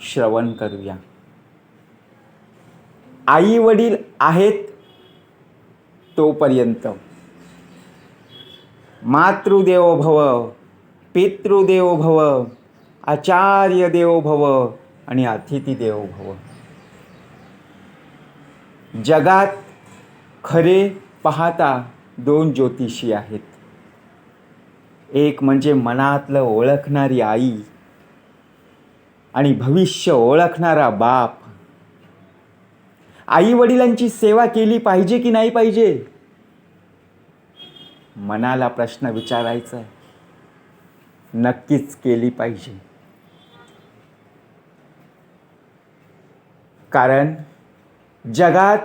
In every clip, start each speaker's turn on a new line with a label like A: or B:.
A: श्रवण करूया. आई वडील आहेत तोपर्यंत. मातृदेवो भव पितृदेवो भव आचार्य देवो भव आणि अतिथी देवो भव. जगात खरे पाहता दोन ज्योतिषी आहेत. एक म्हणजे मनातलं ओळखणारी आई आणि भविष्य ओळखणारा बाप. आई वडिलांची सेवा केली पाहिजे की नाही पाहिजे? मनाला प्रश्न विचारायचा आहे. नक्कीच केली पाहिजे. कारण जगात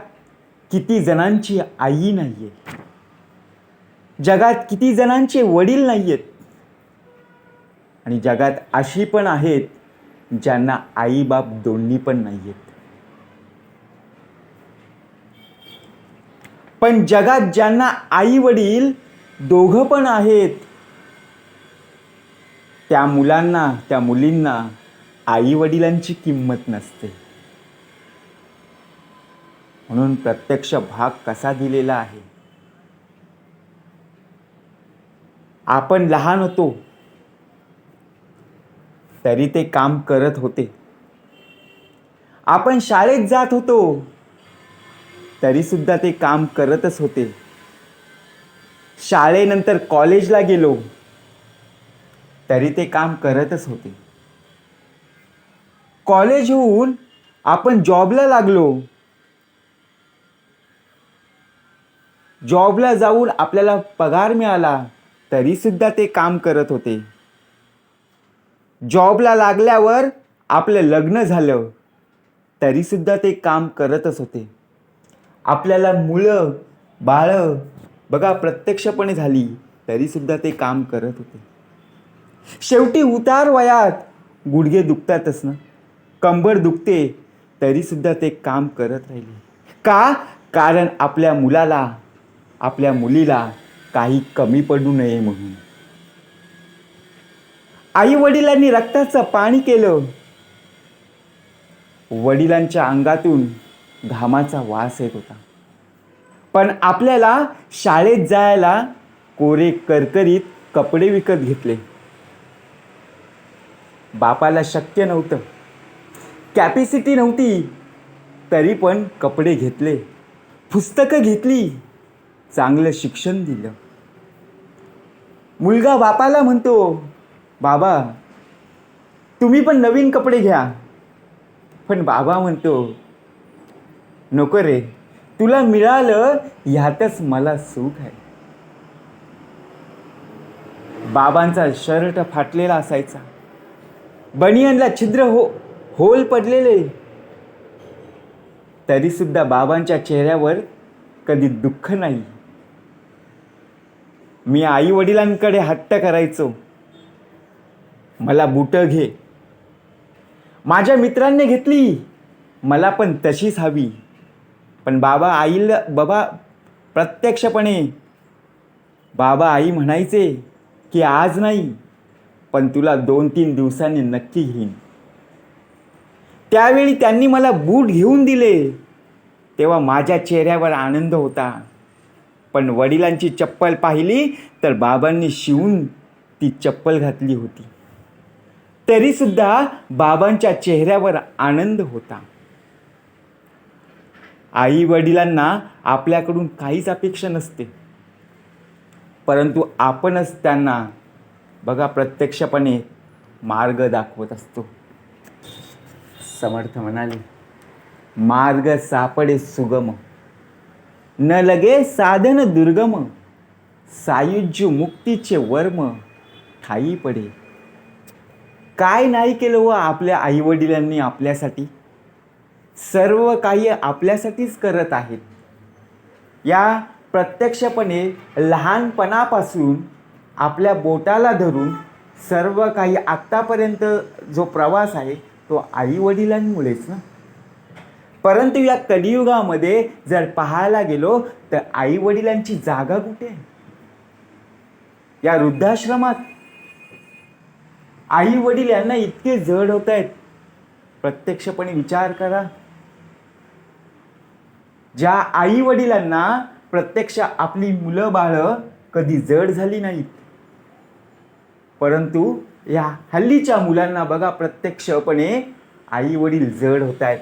A: किती जणांची आई नाही आहे जगात किती जणांचे वडील नाही आहेत आणि जगात अशी पण आहेत ज्यांना आई बाप दोन्ही पण नाही आहेत पण जगात ज्यांना आई वडील दोघं पण आहेत त्या मुलांना त्या मुलींना आई वडिलांची किंमत नसते. म्हणून प्रत्यक्ष भाग कसा दिलेला आहे? आपण लहान होतो तरी ते काम करत होते. आपण शाळेत जात होतो. तरी सुद्धा ते काम करतच होते. शाळेनंतर कॉलेजला गेलो. तरी ते काम करतच होते. कॉलेज होऊन आपण जॉबला लागलो. जॉबला जाऊन आपल्याला पगार मिळाला. तरी सुद्धा ते काम करत होते. जॉबला लागल्यावर आपलं लग्न झालं तरीसुद्धा ते काम करतच होते. आपल्याला मुलं बाळं बघा प्रत्यक्षपणे झाली तरीसुद्धा ते काम करत होते. शेवटी उतार वयात गुडघे दुखतातच ना. कंबर दुखते तरीसुद्धा ते काम करत राहिले. का? कारण आपल्या मुलाला आपल्या मुलीला काही कमी पडू नये म्हणून. आई वडिलांनी रक्ताचं पाणी केलं. वडिलांच्या अंगातून घामाचा वास येत होता. पण आपल्याला शाळेत जायला कोरे करकरीत कपडे विकत घेतले. बापाला शक्य नव्हतं. कॅपॅसिटी नव्हती तरी पण कपडे घेतले. पुस्तकं घेतली चांगलं शिक्षण दिलं. मुलगा बापाला म्हणतो बाबा तुम्ही पण नवीन कपडे घ्या. पण बाबा म्हणतो नको रे तुला मिळालं ह्यातच मला सुख आहे. बाबांचा शर्ट फाटलेला असायचा. बनियनला छिद्र हो होल पडलेले. तरी सुद्धा बाबांच्या चेहऱ्यावर कधी दुःख नाही. मी आई वडिलांकडे हट्ट करायचो. मला बुटं घे. माझ्या मित्रांनी घेतली. मला पण तशीच हवी. पण बाबा आईला बाबा प्रत्यक्षपणे. बाबा आई म्हणायचे की आज नाही पण तुला दोन तीन दिवसांनी नक्की घेईन. त्यावेळी त्यांनी मला बूट घेऊन दिले. तेव्हा माझ्या चेहऱ्यावर आनंद होता. पण वडिलांची चप्पल पाहिली तर बाबांनी शिवून ती चप्पल घातली होती. तरीसुद्धा बाबांच्या चेहऱ्यावर आनंद होता. आई वडिलांना आपल्याकडून काहीच अपेक्षा नसते. परंतु आपणच त्यांना बघा प्रत्यक्षपणे मार्ग दाखवत असतो. समर्थ म्हणाले मार्ग सापडे सुगम न लगे साधन दुर्गम सायुज्य मुक्तीचे वर्म ठाई पडे. काय नाही केलं व आपल्या आईवडिलांनी आपल्यासाठी? सर्व काही आपल्यासाठीच करत आहेत. या प्रत्यक्षपणे लहानपणापासून आपल्या बोटाला धरून सर्व काही आत्तापर्यंत जो प्रवास आहे तो आईवडिलांमुळेच ना? परंतु या कलियुगामध्ये जर पाहायला गेलो तर आईवडिलांची जागा कुठे आहे? या वृद्धाश्रमात आई वडील यांना इतके जड होत आहेत. प्रत्यक्षपणे विचार करा. ज्या आई वडिलांना प्रत्यक्ष आपली मुलं बाळं कधी जड झाली नाहीत. परंतु या हल्लीच्या मुलांना बघा प्रत्यक्षपणे आई वडील जड होत आहेत.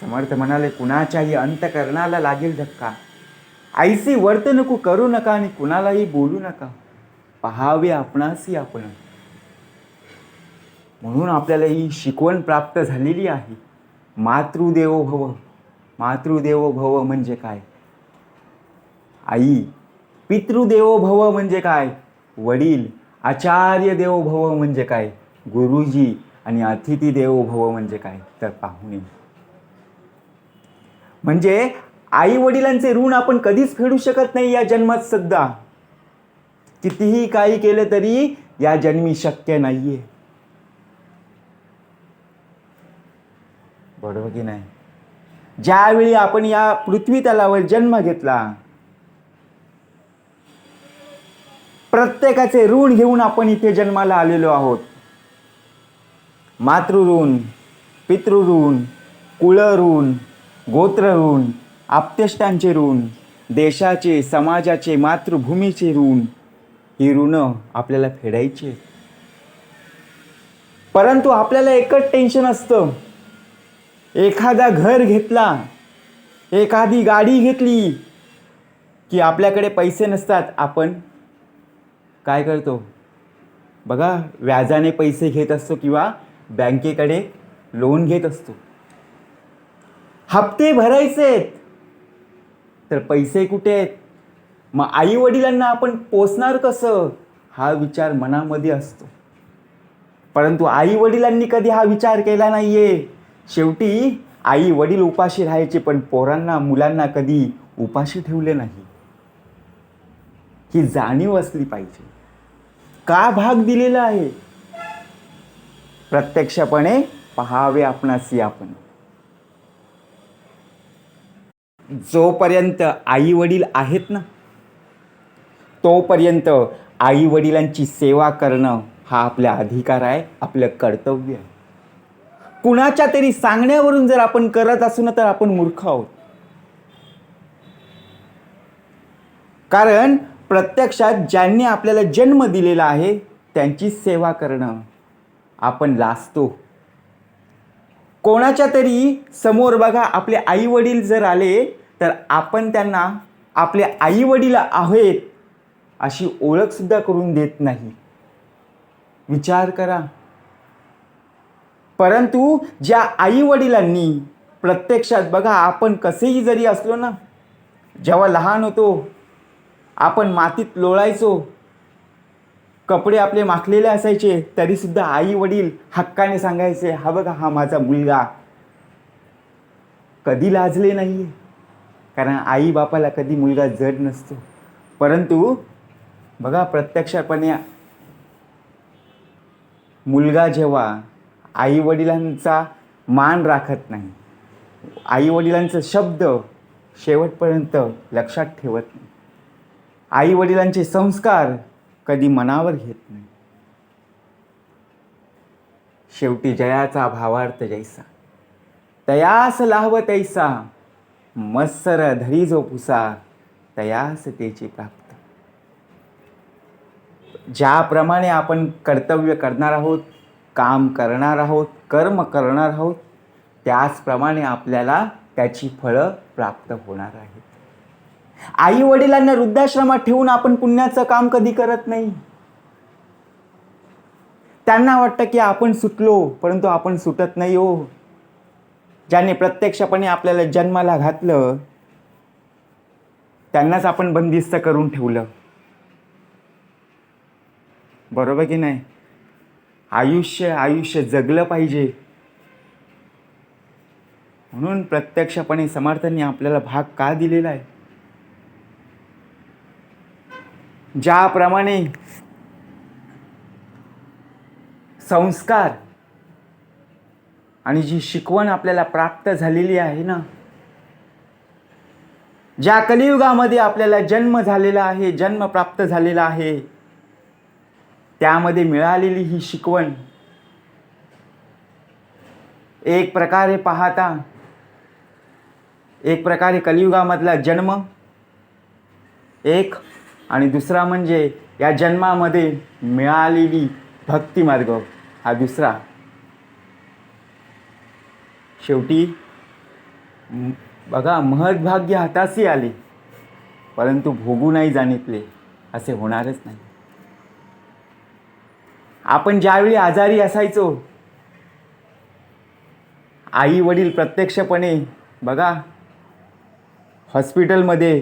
A: समर्थ म्हणाले कुणाच्याही अंतकरणाला लागेल धक्का. आईसी वर्तणूक करू नका आणि कुणालाही बोलू नका. पहावे आपणासी आपण. म्हणून आपल्याला ही शिकवण प्राप्त झालेली आहे. मातृदेवो भव. मातृदेवो भव म्हणजे काय? आई पितृदेवो भव म्हणजे काय? वडील आचार्य देवो भव म्हणजे काय? गुरुजी आणि अतिथी देवो भव म्हणजे काय? तर पाहुणे म्हणजे आई वडिलांचे ऋण आपण कधीच फेडू शकत नाही या जन्मात सध्या कितीही काही केलं तरी या जन्मी शक्य नाहीये. बरोबर की नाही? ज्यावेळी आपण या पृथ्वी तलावर जन्म घेतला प्रत्येकाचे ऋण घेऊन आपण इथे जन्माला आलेलो आहोत. मातृऋण पितृऋण कुळऋण गोत्रऋण आप्तेष्टांचे ऋण देशाचे समाजाचे मातृभूमीचे ऋण ही ऋण आपल्याला फेडायची आहेत. परंतु आपल्याला एकच टेन्शन असतं. एखादा घर घेतला एखादी गाडी घेतली की आपल्याकडे पैसे नसतात आपण काय करतो? बघा व्याजाने पैसे घेत असतो किंवा बँकेकडे लोन घेत असतो. हप्ते भरायचे आहेत तर पैसे कुठे आहेत? मग आई वडिलांना आपण पोचणार कसं? हा विचार मनामध्ये असतो. परंतु आई वडिलांनी कधी हा विचार केला नाहीये? शेवटी आई वडील उपाशी राहायचे पण पोरांना मुलांना कधी उपाशी ठेवले नाही. ही जाणीव असली पाहिजे. का भाग दिलेला आहे? प्रत्यक्षपणे पहावे आपणासी आपण. जोपर्यंत आई वडील आहेत ना तोपर्यंत आई वडिलांची सेवा करणं हा आपला अधिकार आहे आपलं कर्तव्य आहे. कुणाच्या तरी सांगण्यावरून जर आपण करत असू ना तर आपण मूर्ख आहोत. कारण प्रत्यक्षात ज्यांनी आपल्याला जन्म दिलेला आहे त्यांची सेवा करणं आपण लाजतो. कोणाच्या तरी समोर बघा आपले आई वडील जर आले तर आपण त्यांना आपले आई वडील आहेत अशी ओळखसुद्धा करून देत नाही. विचार करा. परंतु ज्या आई वडिलांनी प्रत्यक्षात बघा आपण कसेही जरी असलो ना जेव्हा लहान होतो आपण मातीत लोळायचो कपडे आपले माखलेले असायचे तरीसुद्धा आई वडील हक्काने सांगायचे हा बघा हा माझा मुलगा. कधी लाजले नाही कारण आई बापाला कधी मुलगा जड नसतो. परंतु बघा प्रत्यक्षपणे मुलगा जेव्हा आई वडिलांचा मान राखत नाही आईवडिलांचा शब्द शेवटपर्यंत लक्षात ठेवत नाही आई वडिलांचे संस्कार कधी मनावर घेत नाही. शेवटी जयाचा भावार्थ जैसा तयास लाहव तैसा मत्सर धरी जो पुसा तयास त्याची प्राप्त. ज्याप्रमाणे आपण कर्तव्य करणार आहोत काम करणार आहोत कर्म करणार आहोत त्याचप्रमाणे आपल्याला त्याची फळं प्राप्त होणार आहेत. आई वडिलांना वृद्धाश्रमात ठेवून आपण पुण्याचं काम कधी करत नाही? त्यांना वाटतं की आपण सुटलो परंतु आपण सुटत नाही हो. ज्याने प्रत्यक्षपणे आपल्याला जन्माला घातलं त्यांनाच आपण बंदिस्त करून ठेवलं. बरोबर की नाही? आयुष्य आयुष्य जगलं पाहिजे. म्हणून प्रत्यक्षपणे समर्थांनी आपल्याला भाग का दिलेला आहे? ज्याप्रमाणे संस्कार आणि जी शिकवण आपल्याला प्राप्त झालेली आहे ना ज्या कलियुगामध्ये आपल्याला जन्म झालेला आहे जन्म प्राप्त झालेला आहे त्यामध्ये मिळालेली ही शिकवण. एक प्रकारे पाहता एक प्रकारे कलियुगामधला जन्म एक आणि दुसरा म्हणजे या जन्मामध्ये मिळालेली भक्तिमार्ग हा दुसरा. शेवटी बघा बघा महद्भाग्य हाताशी आले परंतु भोगू नाही जाणीतले असे होणारच नाही. आपण ज्यावेळी आजारी असायचो आई वडील प्रत्यक्षपणे बघा हॉस्पिटलमध्ये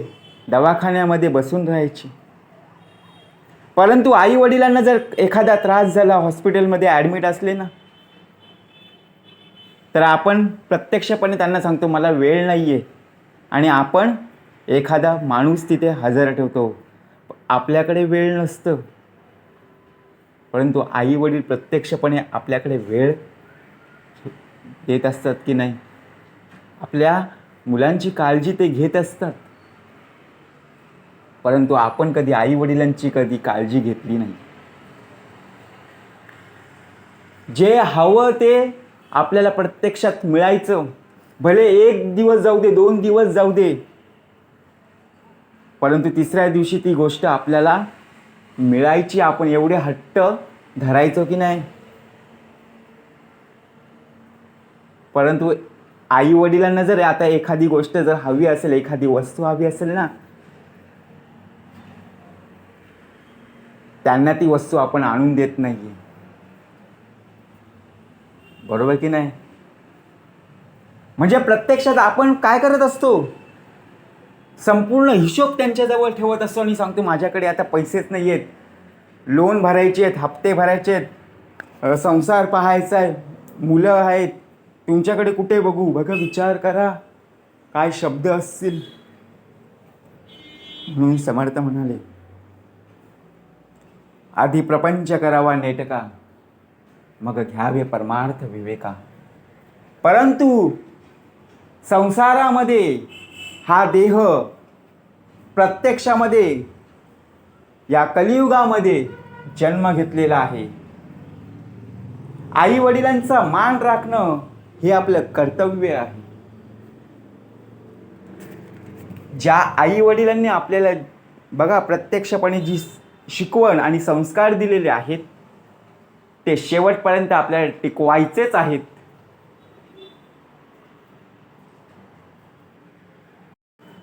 A: दवाखान्यामध्ये बसून राहायची. परंतु आई वडिलांना जर एखादा त्रास झाला हॉस्पिटलमध्ये ॲडमिट असले ना तर आपण प्रत्यक्षपणे त्यांना सांगतो मला वेळ नाही आहे आणि आपण एखादा माणूस तिथे हजर ठेवतो. आपल्याकडे वेळ नसतं. परंतु आई वडील प्रत्यक्षपणे आपल्याकडे वेळ देत असतात की नाही? आपल्या मुलांची काळजी ते घेत असतात. परंतु आपण कधी आई वडिलांची कधी काळजी घेतली नाही. जे हवं ते आपल्याला प्रत्यक्षात मिळायचं. भले एक दिवस जाऊ दे दोन दिवस जाऊ दे. परंतु तिसऱ्या दिवशी ती गोष्ट आपल्याला मिळायची आपण एवढे हट्ट धरायचो की नाही? परंतु आई वडिलांना जर आता एखादी गोष्ट जर हवी असेल एखादी वस्तू हवी असेल ना त्यांना ती वस्तू आपण आणून देत नाही बरोबर की नाही? म्हणजे प्रत्यक्षात आपण काय करत असतो? संपूर्ण हिशोब त्यांच्याजवळ ठेवत असतो आणि सांगतो माझ्याकडे आता पैसेच नाही आहेत. लोन भरायचे आहेत हप्ते भरायचे आहेत. संसार पाहायचा आहे. मुलं आहेत. तुमच्याकडे कुठे बघू? बघा विचार करा. काय शब्द असतील? म्हणून समर्थ म्हणाले आधी प्रपंच करावा नेटका. मग घ्यावे परमार्थ विवेका. परंतु संसारामध्ये हा देह प्रत्यक्षामध्ये या कलियुगामध्ये जन्म घेतलेला आहे. आई वडिलांचा मान राखणं हे आपलं कर्तव्य आहे. ज्या आई वडिलांनी आपल्याला बघा प्रत्यक्षपणे जी शिकवण आणि संस्कार दिलेले आहेत ते शेवटपर्यंत आपल्याला टिकवायचेच आहेत.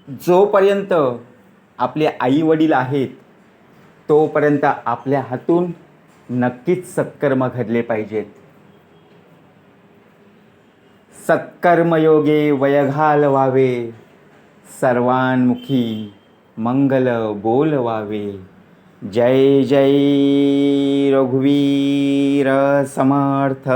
A: जोपर्यंत आपले आई वडील आहेत तोपर्यंत आपल्या हातून नक्कीच सत्कर्म घडले पाहिजेत. सत्कर्मयोगे वयघाल व्हावे सर्वांमुखी मंगल बोल व्हावे जय जय रघुवीर समर्थ.